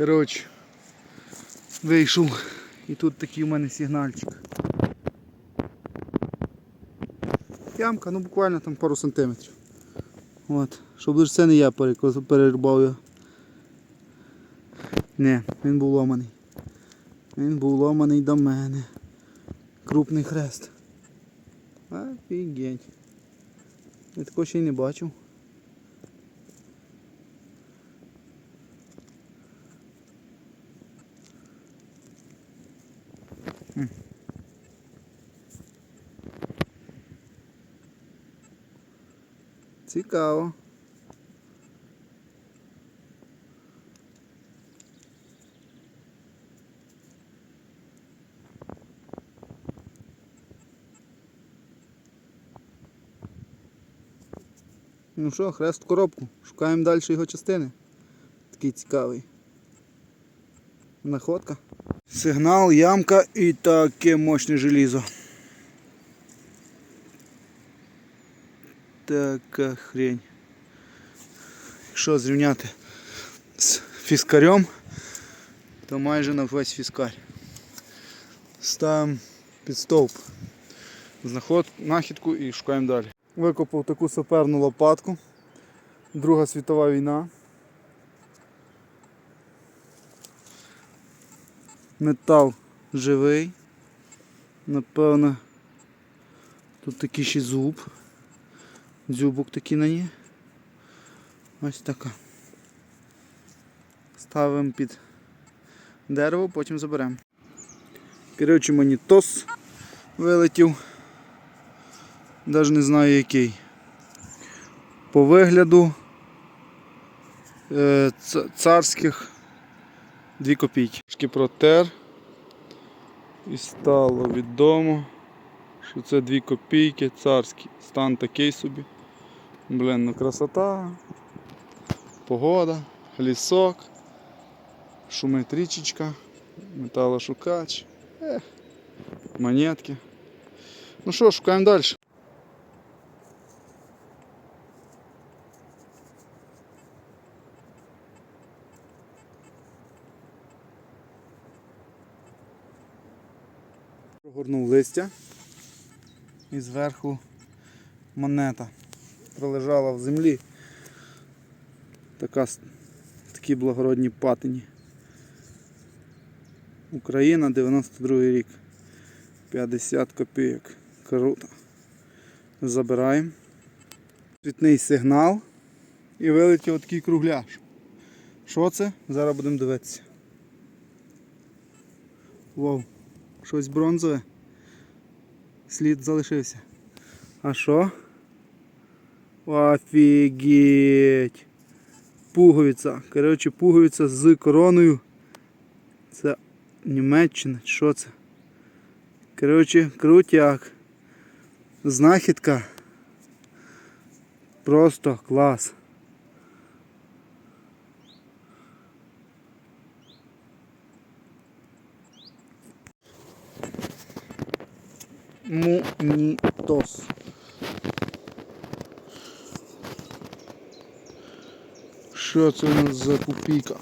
Коротше, вийшов і тут такий у мене сигнальчик. Ямка, ну буквально там пару сантиметрів. От. Щоб лише це не я перерубав його. Не, він був ломаний. Він був ломаний до мене. Крупний хрест. Офігеть. Я такого ще й не бачив. Цікаво. Ну що, хрест коробку. Шукаємо далі його частини. Такий цікавий. Находка. Сигнал, ямка і таке мощне желізо. Така хрень. Якщо зрівняти з фіскарем, то майже на весь фіскарь. Ставимо під стовп знаход, нахідку і шукаємо далі. Викопав таку саперну лопатку. Друга світова війна. Метал живий. Напевно, тут такий ще зуб. Дзюбок такий на ній. Ось така. Ставимо під дерево, потім заберемо. Коротше, мені тос вилетів. Навіть не знаю який. По вигляду е, царських 2 копійки. Трошки протер. І стало відомо, що це 2 копійки царські. Стан такий собі. Блін, ну красота. Погода, лісок, шумить річечка, металошукач, ех, монетки. Ну що, шукаємо далі. Листя і зверху монета пролежала в землі. Така, такі благородні патині. Україна 92 рік. 50 копійок. Круто. Забираємо. Світний сигнал і вилетів такий кругляш. Що це? Зараз будемо дивитися. Вау. Щось бронзове. Слід залишився. А що? Офігеть! Пуговиця. Коротше, пуговиця з короною. Це Німеччина. Що це? Коротше, крутяк. Знахідка. Просто клас. Мунітос. Що це у нас за копійка?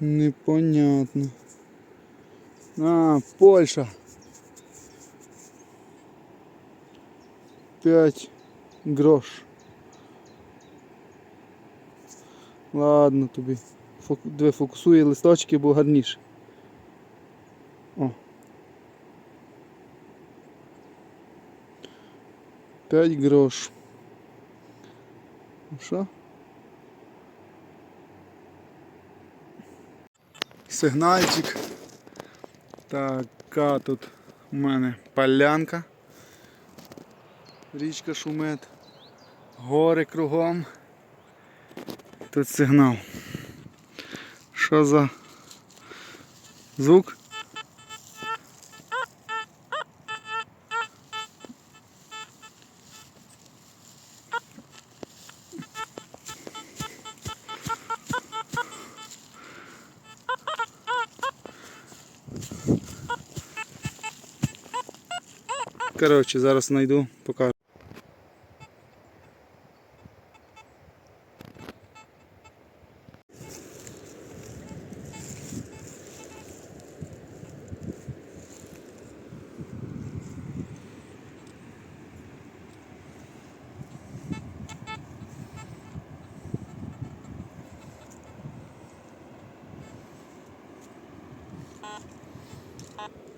Непонятно. А, Польща. П'ять грош. Ладно тобі. Фок... Фокусує листочки, бо гарніше. О. 5 грош. Ну Що? Сигнальчик. Така тут у мене полянка. Річка шумить. Гори кругом. Тут сигнал. Що за звук? Коротше, зараз знайду, покажу.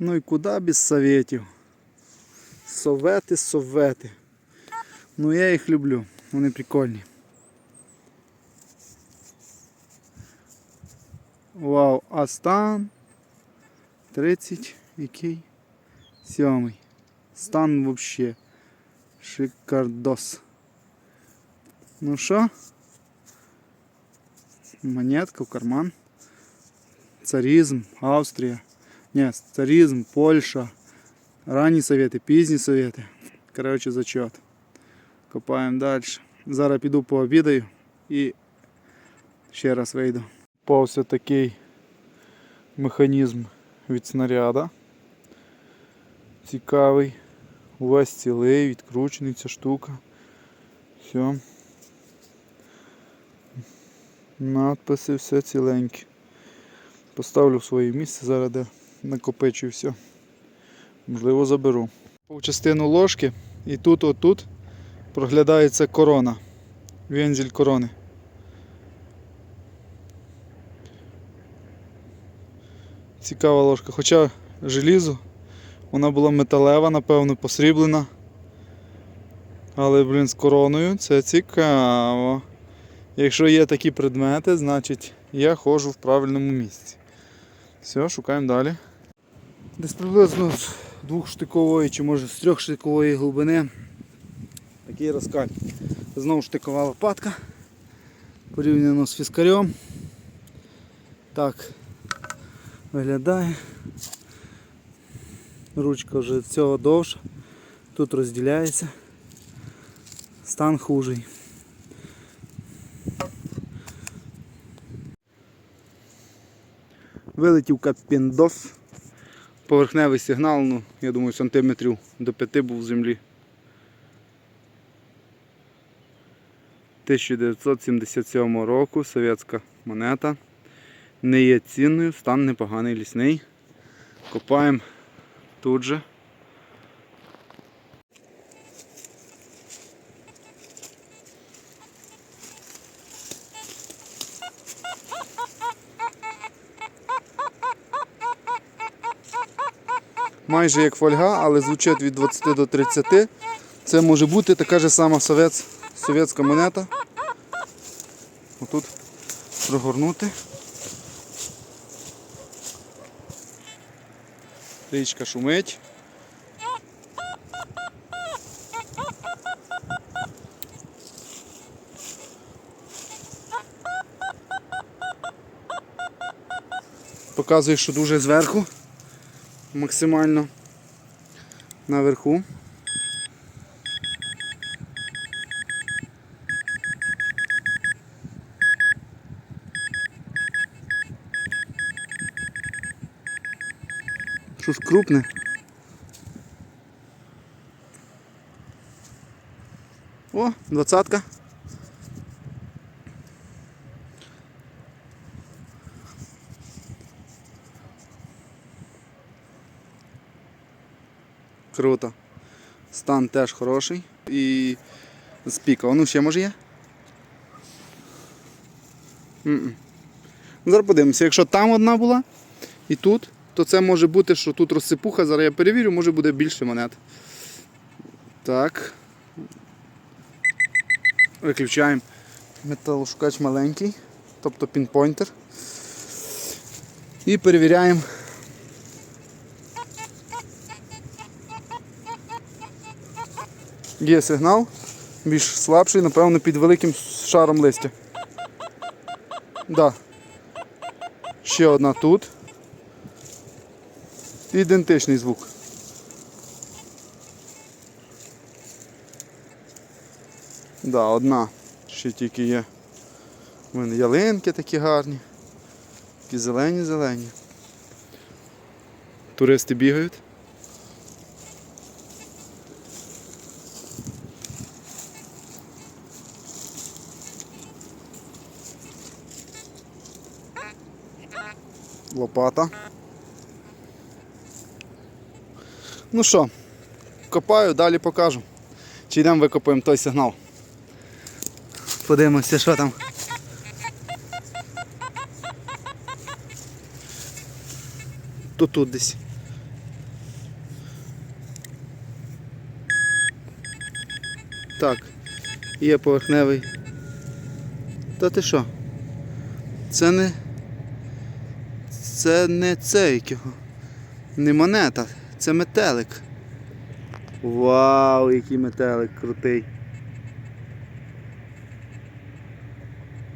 Ну і куди без советів? Совети, совети. Ну я їх люблю, вони прикольні. Вау, а стан 30 який? Сьомий. Стан вообще. Шикардос. Ну що? Монетка в карман. Царизм, Австрія. Ні, царизм, Польща. Ранні совєти, пізні совєти. Коротше, зачет. Копаємо далі. Зараз піду пообідаю і ще раз вийду. Повся такий механізм від снаряда. Цікавий. Увесь цілий, відкручений ця штука. Все. Надписи, все ціленьке. Поставлю в своє місце зараз, де накопичу все. Можливо, заберу. По частину ложки і тут, отут проглядається корона. Вензель корони. Цікава ложка. Хоча желізо, вона була металева, напевно, посріблена. Але, блін, з короною це цікаво. Якщо є такі предмети, значить я ходжу в правильному місці. Все, шукаємо далі. Десь приблизно з двохштикової чи може з трьохштикової глибини такий розкаль. Знову штикова лопатка. Порівняно з фіскарем. Так виглядає. Ручка вже цього довша. Тут розділяється. Стан хужий. Вилетів капіндос. Поверхневий сигнал, ну, я думаю, сантиметрів до 5 був в землі. 1977 року совєтська монета. Не є цінною, стан непоганий лісний. Копаємо тут же. Майже як фольга, але звучить від 20 до 30. Це може бути така ж сама совєтська монета. Отут прогорнути. Річка шумить. Показую, що дуже зверху максимально наверху. Щось крупне. О, двадцатка. Круто. Стан теж хороший. І з піка. Ну ще може є? М-м. Ну, Зараз подивимося, якщо там одна була і тут, то це може бути, що тут розсипуха, зараз я перевірю, може буде більше монет. Так. Виключаємо. Металошукач маленький, тобто пінпойнтер. І перевіряємо. Є сигнал, більш слабший, напевно, під великим шаром листя. Да. Ще одна тут. Ідентичний звук. Да, одна ще тільки є. У мене ялинки такі гарні. Такі зелені-зелені. Туристи бігають. Лопата. Ну що, копаю, далі покажу. Чи йдемо викопаємо той сигнал. Подивимося, що там. То тут десь. Так, є поверхневий. Та ти що? Це не. Це не це якого. Не монета, це метелик. Вау, який метелик крутий.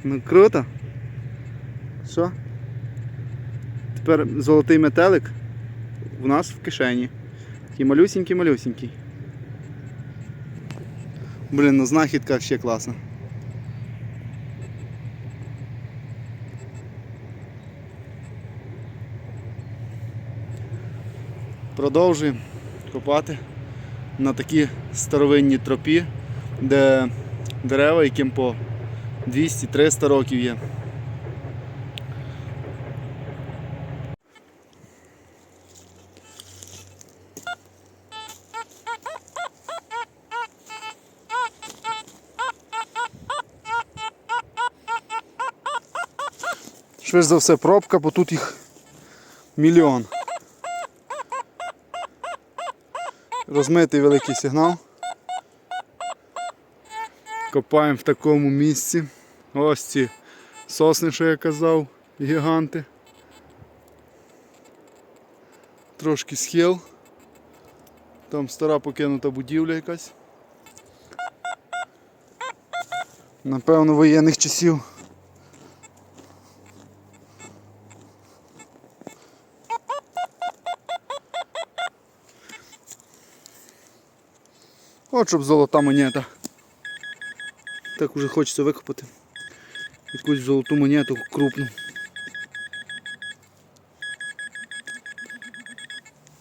Ну круто. Що? Тепер золотий метелик у нас в кишені. Такий малюсінький малюсінький. Блін, ну знахідка ще класна. Продовжуємо копати на такій старовинній тропі, де дерева, яким по 200-300 років є. Швидше за все пробка, бо тут їх мільйон. Розмитий великий сигнал. Копаємо в такому місці. Ось ці сосни, що я казав, гіганти. Трошки схил. Там стара покинута будівля якась. Напевно, воєнних часів. От щоб золота монета. Так уже хочеться викопати. Якусь золоту монету крупну.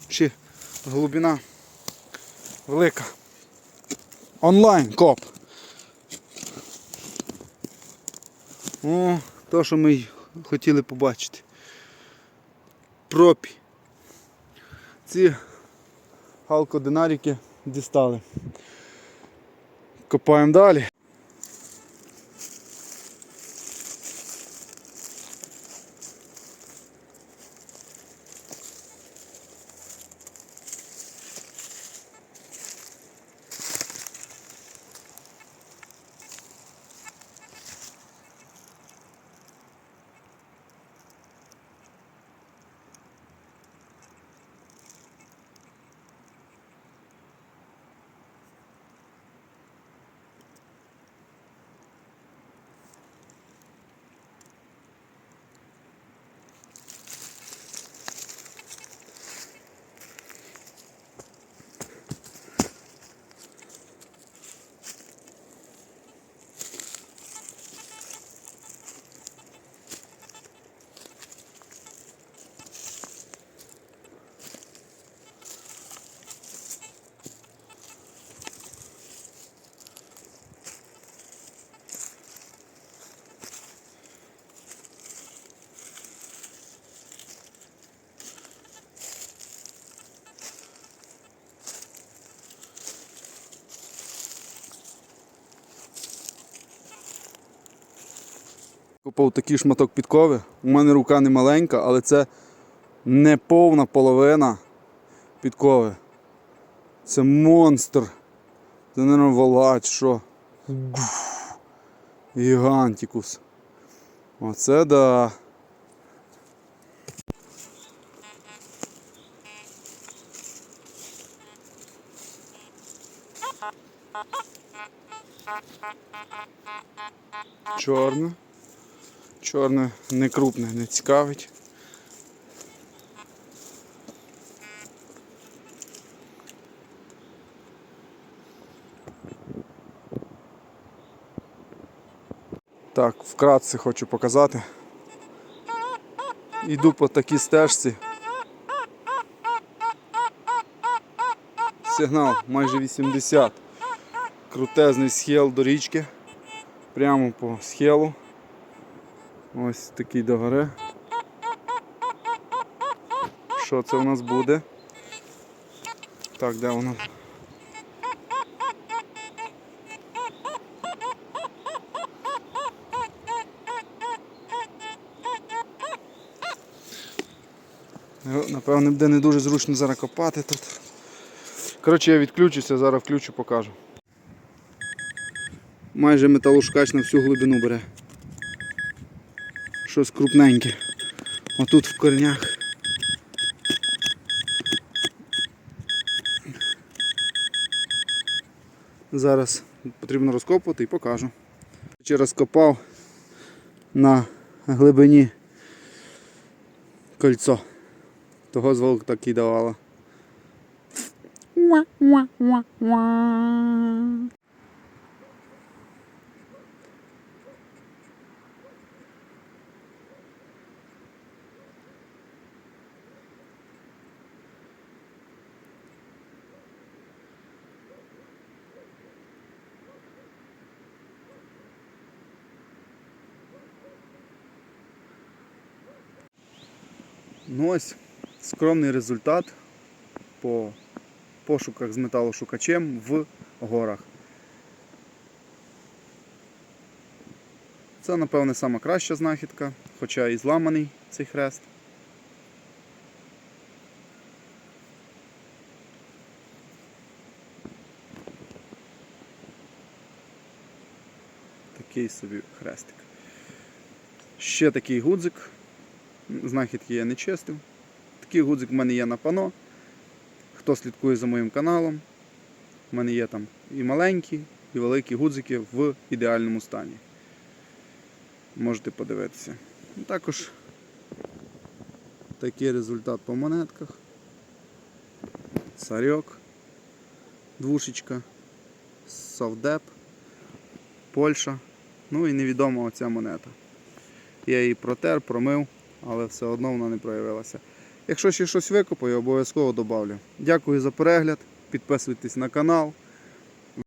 Чи глибина велика. Онлайн коп. О, то, що ми хотіли побачити. Пропі. Ці галкодинарики дістали. Копаємо далі. Купав такий шматок підкови. У мене рука не маленька, але це не повна половина підкови. Це монстр. Це не волач, що. Гігантикус. Оце да. Чорне. Чорне не крупне, не цікавить. Так, вкратце хочу показати. Йду по такій стежці. Сигнал майже 80. Крутезний схил до річки. Прямо по схилу. Ось такий до гори. Що це у нас буде? Так, де воно? Напевно, буде не дуже зручно зараз копати тут. Коротше, я відключуся, зараз включу, покажу. Майже металошукач на всю глибину бере. Щось крупненьке. Отут в корнях. Зараз потрібно розкопувати і покажу. Чи розкопав на глибині кольцо. Того звук такий давало. Ну ось скромний результат по пошуках з металошукачем в горах. Це, напевне, сама краща знахідка, хоча і зламаний цей хрест. Такий собі хрестик. Ще такий гудзик. Знахідки я не чистив. Такий гудзик в мене є на пано. Хто слідкує за моїм каналом, в мене є там і маленькі, і великі гудзики в ідеальному стані. Можете подивитися. Також такий результат по монетках. Царьок, двушечка, Совдеп, Польща. Ну і невідома оця монета. Я її протер, промив, але все одно вона не проявилася. Якщо ще щось викопаю, обов'язково додавлю. Дякую за перегляд, підписуйтесь на канал.